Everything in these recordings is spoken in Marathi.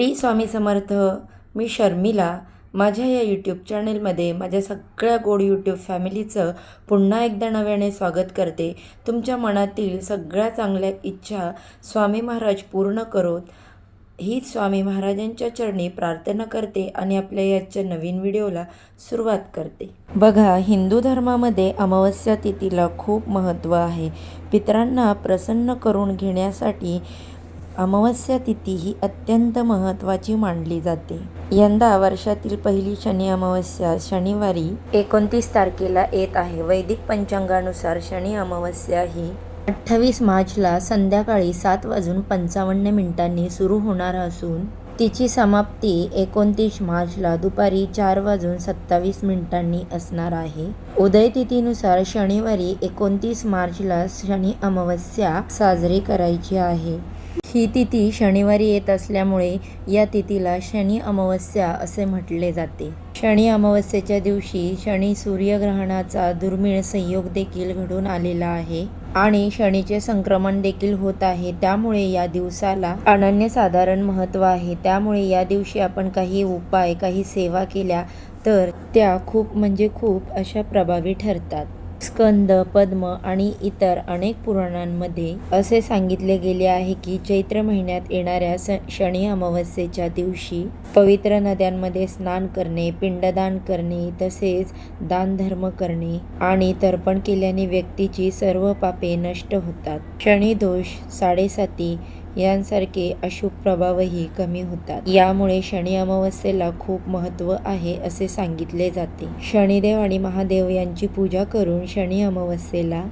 टी स्वामी समर्थ मी शर्मिला. माझ्या या यूट्यूब चॅनेलमध्ये माझ्या सगळ्या गोड यूट्यूब फॅमिलीचं पुन्हा एकदा नव्याने स्वागत करते. तुमच्या मनातील सगळ्या चांगल्या इच्छा स्वामी महाराज पूर्ण करोत. हीच स्वामी महाराजांच्या चरणी प्रार्थना करते आणि आपल्या याच्या नवीन व्हिडिओला सुरुवात करते. बघा हिंदू धर्मामध्ये अमावस्या तिथीला खूप महत्त्व आहे. पितरांना प्रसन्न करून घेण्यासाठी अमावस्या तिथी ही अत्यंत महत्त्वाची मानली जाते. यंदा वर्षातील पहिली शनी अमावस्या शनिवारी एकोणतीस तारखेला येत आहे. वैदिक पंचांगानुसार शनी अमावस्या ही अठ्ठावीस मार्चला संध्याकाळी सात वाजून पंचावन्न मिनिटांनी सुरू होणार असून तिची समाप्ती एकोणतीस मार्चला दुपारी चार वाजून सत्तावीस मिनिटांनी असणार आहे. उदय तिथीनुसार शनिवारी एकोणतीस मार्चला शनी अमावस्या साजरी करायची आहे. ही तिथी शनिवारी येत असल्यामुळे या तिथीला शनी अमावस्या असे म्हटले जाते. शनी अमावस्येच्या दिवशी शनी सूर्यग्रहणाचा दुर्मिळ संयोग देखील घडून आलेला आहे आणि शनीचे संक्रमण देखील होत आहे. त्यामुळे या दिवसाला अनन्यसाधारण महत्त्व आहे. त्यामुळे या दिवशी आपण काही उपाय काही सेवा केल्या तर त्या खूप म्हणजे खूप अशा प्रभावी ठरतात. स्कंद पद्म आणि इतर अनेक पुराणांमध्ये असे सांगितले गेले आहे की चैत्र महिन्यात येणाऱ्या स शनी अमावस्येच्या दिवशी पवित्र नद्यांमध्ये स्नान करणे पिंडदान करणे तसेच दानधर्म करणे आणि तर्पण केल्याने व्यक्तीची सर्व पापे नष्ट होतात. शनी दोष साडेसाती यांसारखे अशुभ प्रभावही कमी होतात. यामुळे शनी अमावस्येला खूप महत्त्व आहे असे सांगितले जाते. शनिदेव आणि महादेव यांची पूजा करून शनी अमावस्येला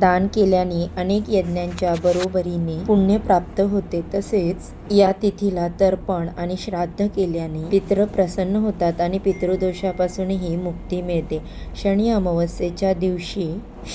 दान केल्याने अनेक यज्ञांच्या बरोबरीने पुण्य प्राप्त होते. तसेच या तिथीला तर्पण आणि श्राद्ध केल्याने पितृ प्रसन्न होतात आणि पितृदोषापासूनही मुक्ती मिळते. शनी अमावस्येच्या दिवशी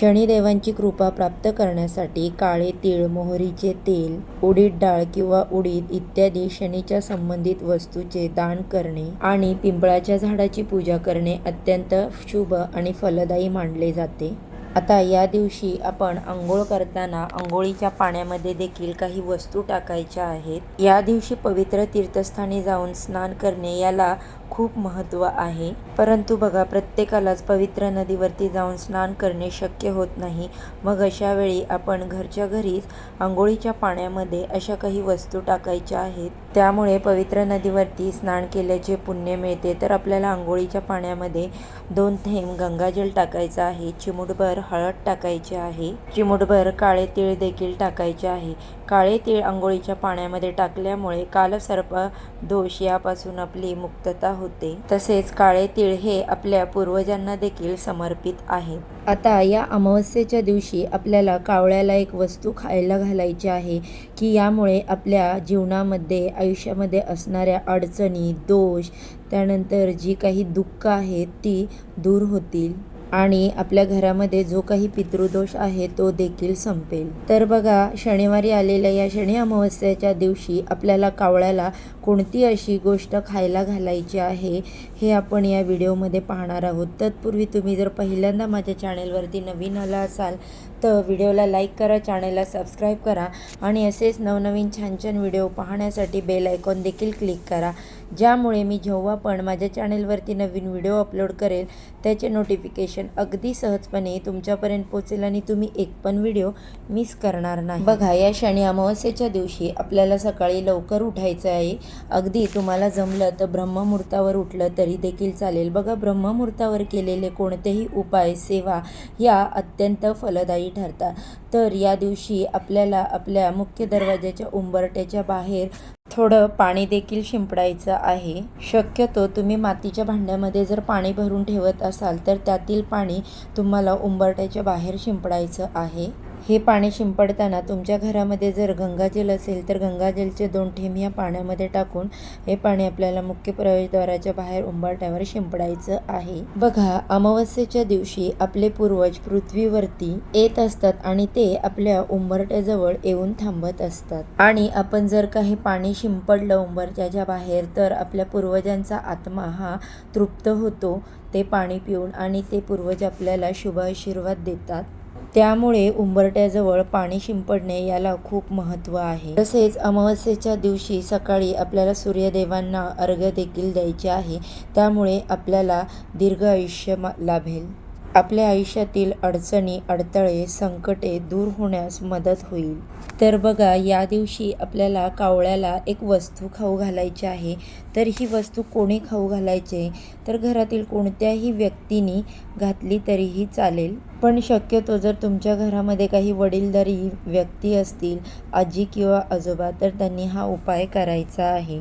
शनिदेवांची कृपा प्राप्त करण्यासाठी काळे तीळ मोहरीचे तेल उडीद डाळ किंवा उडीद इत्यादी शनीच्या संबंधित वस्तूचे दान करणे आणि पिंपळाच्या झाडाची पूजा करणे अत्यंत शुभ आणि फलदायी मानले जाते. आता या दिवशी आपण आंघोळ करताना आंघोळीच्या पाण्यामध्ये देखील काही वस्तू टाकायच्या आहेत. या दिवशी पवित्र तीर्थस्थानी जाऊन स्नान करणे याला खूप महत्त्व आहे. परंतु बघा प्रत्येकालाच पवित्र नदीवरती जाऊन स्नान करणे शक्य होत नाही. मग अशा वेळी आपण घरच्या घरीच आंघोळीच्या पाण्यामध्ये अशा काही वस्तू टाकायच्या आहेत. त्यामुळे पवित्र नदीवरती स्नान केल्याचे पुण्य मिळते. तर आपल्याला आंघोळीच्या पाण्यामध्ये दोन थेंब गंगाजल टाकायचं आहे. चिमुटभर हळद टाकायची आहे. चिमुटभर काळे तीळ देखील टाकायचे आहे. काळे तीळ आंघोळीच्या पाण्यामध्ये टाकल्यामुळे कालसर्प दोष यापासून आपली मुक्तता होते. तसेच काळे तीळ हे आपल्या पूर्वजांना देखील समर्पित आहे. आता या अमावस्येच्या दिवशी आपल्याला कावळ्याला एक वस्तू खायला घालायची आहे की यामुळे आपल्या जीवनामध्ये आयुष्यामध्ये असणाऱ्या अडचणी दोष त्यानंतर जी काही दुःख आहेत ती दूर होतील. आणि आपल्या घरामध्ये जो काही पितृदोष आहे तो देखील संपेल. तर बघा शनिवारी आलेल्या या शनी अमावस्याच्या दिवशी आपल्याला कावळ्याला कोणती अशी गोष्ट खायला घालायची आहे हे आपण या व्हिडिओमध्ये पाहणार आहोत. तत्पूर्वी तुम्ही जर पहिल्यांदा माझ्या चॅनेलवरती नवीन आला असाल तर व्हिडिओला लाईक करा चॅनेलला सबस्क्राईब करा आणि असेच नवनवीन छान छान व्हिडिओ पाहण्यासाठी बेल आयकॉन देखील क्लिक करा. ज्यामुळे मी जेव्हा पण माझ्या चॅनेलवरती नवीन व्हिडिओ अपलोड करेल त्याचे नोटिफिकेशन अगदी सहजपणे तुमच्यापर्यंत पोचेल आणि तुम्ही एक पण व्हिडिओ मिस करणार नाही. बघा या शनी अमावस्येच्या दिवशी आपल्याला सकाळी लवकर उठायचं आहे. अगदी तुम्हाला जमलं तर ब्रह्ममुहूर्तावर उठलं तरी देखील चालेल. बघा ब्रह्ममुहूर्तावर केलेले कोणतेही उपाय सेवा या अत्यंत फलदायी ठरतात. तर या दिवशी आपल्याला आपल्या मुख्य दरवाजाच्या उंबरट्याच्या बाहेर थोडं पाणी देखील शिंपडायचं आहे. शक्यतो तुम्ही मातीच्या भांड्यामध्ये जर पाणी भरून ठेवत असाल तर त्यातील पाणी तुम्हाला उंबरट्याच्या बाहेर शिंपडायचं आहे. हे पाणी शिंपडताना तुमच्या घरामध्ये जर गंगाजल असेल तर गंगाजलचे दोन ठेम या पाण्यामध्ये टाकून हे पाणी आपल्याला मुख्य प्रवेशद्वाराच्या बाहेर उंबरट्यावर शिंपडायचं आहे. बघा अमावस्येच्या दिवशी आपले पूर्वज पृथ्वीवरती येत असतात आणि ते आपल्या उंबरट्याजवळ येऊन थांबत असतात. आणि आपण जर काही पाणी शिंपडलं उंबरट्याच्या बाहेर तर आपल्या पूर्वजांचा आत्मा हा तृप्त होतो. ते पाणी पिऊन आणि ते पूर्वज आपल्याला शुभ आशीर्वाद देतात. त्यामुळे उंबरट्याजवळ पाणी शिंपडणे याला खूप महत्त्व आहे. तसेच अमावस्येच्या दिवशी सकाळी आपल्याला सूर्यदेवांना अर्घ्य देखील द्यायचे आहे. त्यामुळे आपल्याला दीर्घ आयुष्य मा- लाभेल. आपल्या आयुष्यातील अडचणी अडथळे संकटे दूर होण्यास मदत होईल. तर बघा या दिवशी आपल्याला कावळ्याला एक वस्तू खाऊ घालायची आहे. तर ही वस्तू कोणी खाऊ घालायचे? तर घरातील कोणत्याही व्यक्तीने घातली तरीही चालेल. पण शक्यतो जर तुमच्या घरामध्ये काही वडीलधारी व्यक्ती असतील आजी किंवा आजोबा तर त्यांनी हा उपाय करायचा आहे.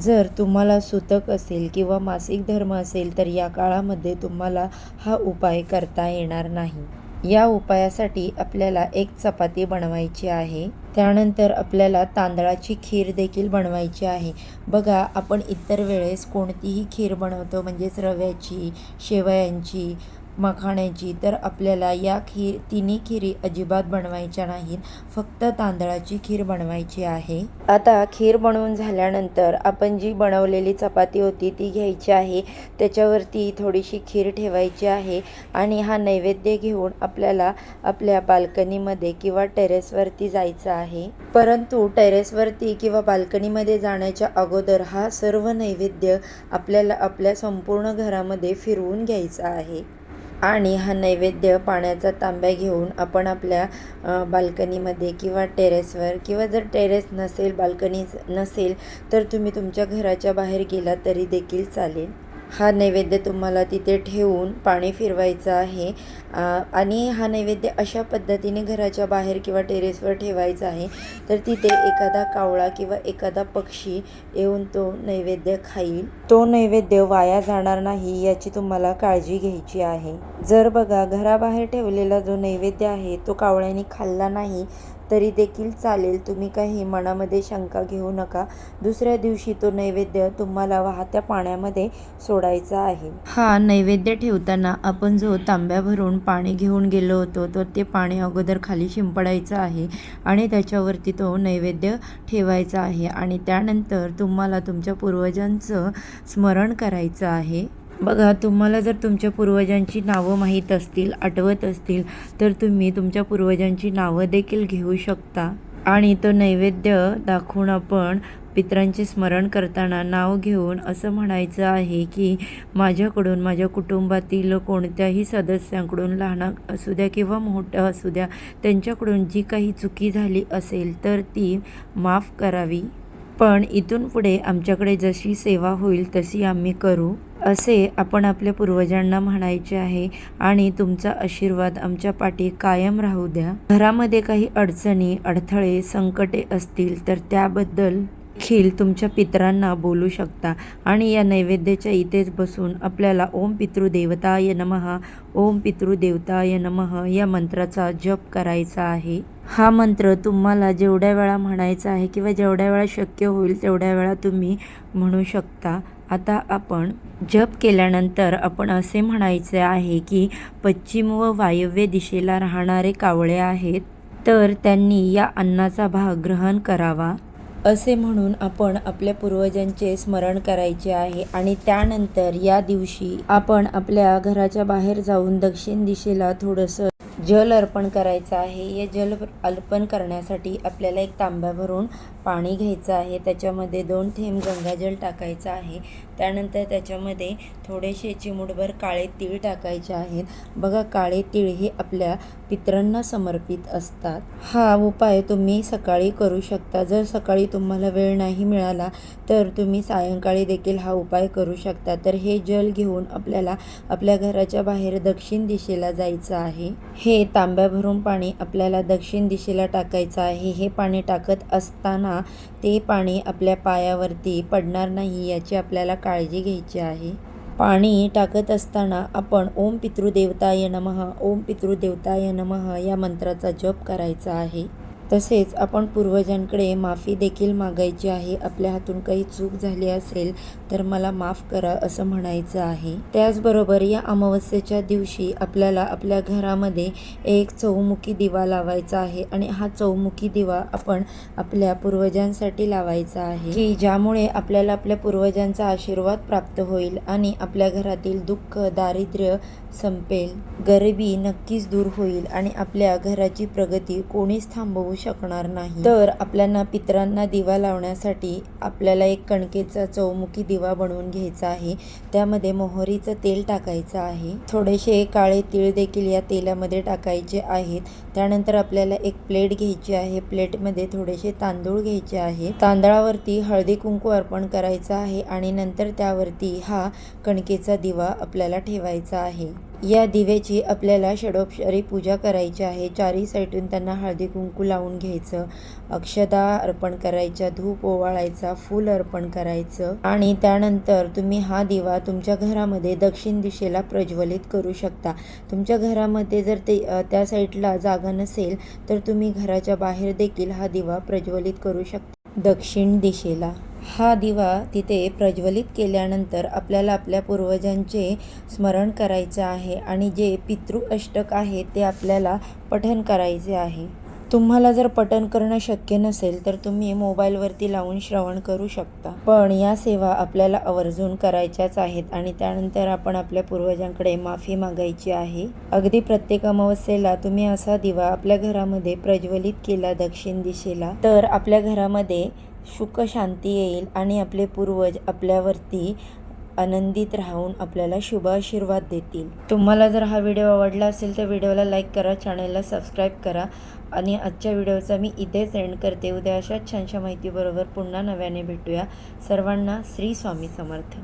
जर तुम्हाला सुतक असेल किंवा मासिक धर्म असेल तर या काळामध्ये तुम्हाला हा उपाय करता येणार नाही. या उपायासाठी आपल्याला एक चपाती बनवायची आहे. त्यानंतर आपल्याला तांदळाची खीर देखील बनवायची आहे. बघा आपण इतर वेळेस कोणतीही खीर बनवतो म्हणजेच रव्याची शेवयांची मखाण्याची. तर आपल्याला या खीर तिन्ही खिरी अजिबात बनवायच्या नाहीत. फक्त तांदळाची खीर बनवायची आहे. आता खीर बनवून झाल्यानंतर आपण जी बनवलेली चपाती होती ती घ्यायची आहे. त्याच्यावरती थोडीशी खीर ठेवायची आहे आणि हा नैवेद्य घेऊन आपल्याला आपल्या बाल्कनीमध्ये किंवा टेरेसवरती जायचं आहे. परंतु टेरेसवरती किंवा बाल्कनीमध्ये जाण्याच्या अगोदर हा सर्व नैवेद्य आपल्याला आपल्या संपूर्ण घरामध्ये फिरवून घ्यायचा आहे. आणि हा नैवेद्य पाण्याचा तांब्या घेऊन आपण आपल्या बाल्कनीमध्ये किंवा टेरेसवर किंवा जर टेरेस नसेल बाल्कनी नसेल तर तुम्ही तुमच्या घराच्या बाहेर गेला तरी देखील चालेल. हा नैवेद्य तुम्हाला तिथे ठेवून पाणी फिरवायचं आहे. आणि हा नैवेद्य अशा पद्धतीने घराच्या बाहेर किंवा टेरेसवर ठेवायचा आहे. तर तिथे एखादा कावळा किंवा एखादा पक्षी येऊन तो नैवेद्य खाईल. तो नैवेद्य वाया जाणार नाही याची तुम्हाला काळजी घ्यायची आहे. जर बघा घराबाहेर ठेवलेला जो नैवेद्य आहे तो कावळ्याने खाल्ला नाही तरी देखील चालेल. तुम्ही काही मनामध्ये शंका घेऊ नका. दुसऱ्या दिवशी तो नैवेद्य तुम्हाला वाहत्या पाण्यामध्ये सोडायचा आहे. हा नैवेद्य ठेवताना आपण जो तांब्या भरून पाणी घेऊन गेलो होतो तर ते पाणी अगोदर खाली शिंपडायचं आहे आणि त्याच्यावरती तो नैवेद्य ठेवायचा आहे आणि त्यानंतर तुम्हाला तुमच्या पूर्वजांचं स्मरण करायचं आहे. बघा तुम्हाला जर तुमच्या पूर्वजांची नावं माहीत असतील आठवत असतील तर तुम्ही तुमच्या पूर्वजांची नावं देखील घेऊ शकता. आणि तो नैवेद्य दाखवून आपण पित्रांचे स्मरण करताना नाव घेऊन असं म्हणायचं आहे की माझ्याकडून माझ्या कुटुंबातील कोणत्याही सदस्यांकडून लहान असू द्या किंवा मोठं असू द्या त्यांच्याकडून जी काही चुकी झाली असेल तर ती माफ करावी. पण इथून पुढे आमच्याकडे जशी सेवा होईल तशी आम्ही करू असे आपण आपल्या पूर्वजांना म्हणायचे आहे. आणि तुमचा आशीर्वाद आमच्या पाठी कायम राहू द्या. घरामध्ये काही अडचणी अडथळे संकटे असतील तर त्याबद्दल देखील तुमच्या पितरांना बोलू शकता. आणि या नैवेद्याच्या इथेच बसून आपल्याला ओम पितृदेवताय नमः ओम पितृदेवताय नमः या मंत्राचा जप करायचा आहे. हा मंत्र तुम्हाला जेवढ्या वेळा म्हणायचा आहे किंवा जेवढ्या वेळा शक्य होईल तेवढ्या वेळा तुम्ही म्हणू शकता. आता आपण जप केल्यानंतर आपण असे म्हणायचे आहे की पश्चिम व वायव्य दिशेला राहणारे कावळे आहेत तर त्यांनी या अन्नाचा भाग ग्रहण करावा. असे म्हणून आपण आपल्या पूर्वजांचे स्मरण करायचे आहे आणि त्यानंतर या दिवशी आपण आपल्या घराच्या बाहेर जाऊन दक्षिण दिशेला थोडंसं जल अर्पण करायचं आहे. या जल अर्पण करण्यासाठी आपल्याला एक तांब्या भरून पाणी घ्यायचं आहे. त्याच्यामध्ये दोन थेंब गंगाजल टाकायचं आहे. त्यानंतर त्याच्यामध्ये थोडेसे चिमूटभर काळे तीळ टाकायचे आहेत. बघा काळे तीळ हे आपल्या पितरांना समर्पित असतात. हा उपाय तुम्ही सकाळी करू शकता. जर सकाळी तुम्हाला वेळ नाही मिळाला तर तुम्ही सायंकाळी देखील हा उपाय करू शकता. तर हे जल घेऊन आपल्याला आपल्या घराच्या बाहेर दक्षिण दिशेला जायचं आहे. हे तांब्या भरून पाणी आपल्याला दक्षिण दिशेला टाकायचं आहे. हे पाणी टाकत असताना ते पाणी आपल्या पायावरती पडणार नाही याची आपल्याला काळजी घ्यायची आहे. पाणी टाकत असताना आपण ओम पितृदेवताय नमः ओम पितृदेवताय नमः या मंत्राचा जप करायचा आहे. तसेच आपण पूर्वजांकडे माफी देखील मागायची आहे आपल्या हातून काही चूक झाली असेल तर मला माफ करा असं म्हणायचं आहे. त्याचबरोबर या अमावस्येच्या दिवशी आपल्याला आपल्या घरामध्ये एक चौमुखी दिवा लावायचा आहे आणि हा चौमुखी दिवा आपण आपल्या पूर्वजांसाठी लावायचा आहे की ज्यामुळे आपल्याला आपल्या पूर्वजांचा आशीर्वाद प्राप्त होईल आणि आपल्या घरातील दुःख दारिद्र्य संपेल. गरिबी नक्कीच दूर होईल आणि आपल्या घराची प्रगती कोणीच थांबवू शकणार नाही. तर आपल्याला पितरांना दिवा लावण्यासाठी आपल्याला एक कणकेचा चौमुखी दिवा बनवून घ्यायचा आहे. त्यामध्ये मोहरीचं तेल टाकायचं आहे. थोडेसे काळे तीळ देखील या तेलामध्ये टाकायचे आहेत. त्यानंतर आपल्याला एक प्लेट घ्यायची आहे. प्लेटमध्ये थोडेसे तांदूळ घ्यायचे आहे. तांदळावरती हळदी कुंकू अर्पण करायचं आहे आणि नंतर त्यावरती हा कणकेचा दिवा आपल्याला ठेवायचा आहे. या दिव्याची आपल्याला षडोपचारी पूजा करायची आहे. चारी साईडून त्यांना हळदी कुंकू लावून घ्यायचं. अक्षदा अर्पण करायच्या धूप ओवाळायचा फूल अर्पण करायचं. आणि त्यानंतर तुम्ही हा दिवा तुमच्या घरामध्ये दक्षिण दिशेला प्रज्वलित करू शकता. तुमच्या घरामध्ये जर ते त्या साईडला जागा नसेल तर तुम्ही घराच्या बाहेर देखील हा दिवा प्रज्वलित करू शकता. दक्षिण दिशेला. हा दिवा तिथे प्रज्वलित केल्यानंतर आपल्याला आपल्या पूर्वजांचे स्मरण करायचं आहे आणि जे पितृ अष्टक आहे ते आपल्याला पठन करायचे आहे. तुम्हाला जर पठन करणं शक्य नसेल तर तुम्ही मोबाईलवरती लावून श्रवण करू शकता. पण या सेवा आपल्याला आवर्जून करायच्याच आहेत आणि त्यानंतर आपण आपल्या पूर्वजांकडे माफी मागायची आहे. अगदी प्रत्येक अमावस्येला तुम्ही असा दिवा आपल्या घरामध्ये प्रज्वलित केला दक्षिण दिशेला तर आपल्या घरामध्ये सुख शांती येईल आणि आपले पूर्वज आपल्यावरती आनंदित राहून आपल्याला शुभ आशीर्वाद देतील. तुम्हाला जर हा व्हिडिओ आवडला असेल तर व्हिडिओला लाईक करा चॅनलला सबस्क्राईब करा आणि आजच्या व्हिडिओचा मी इथेच एंड करते. उद्या अशाच छानशा माहितीबरोबर पुन्हा नव्याने भेटूया. सर्वांना श्री स्वामी समर्थ.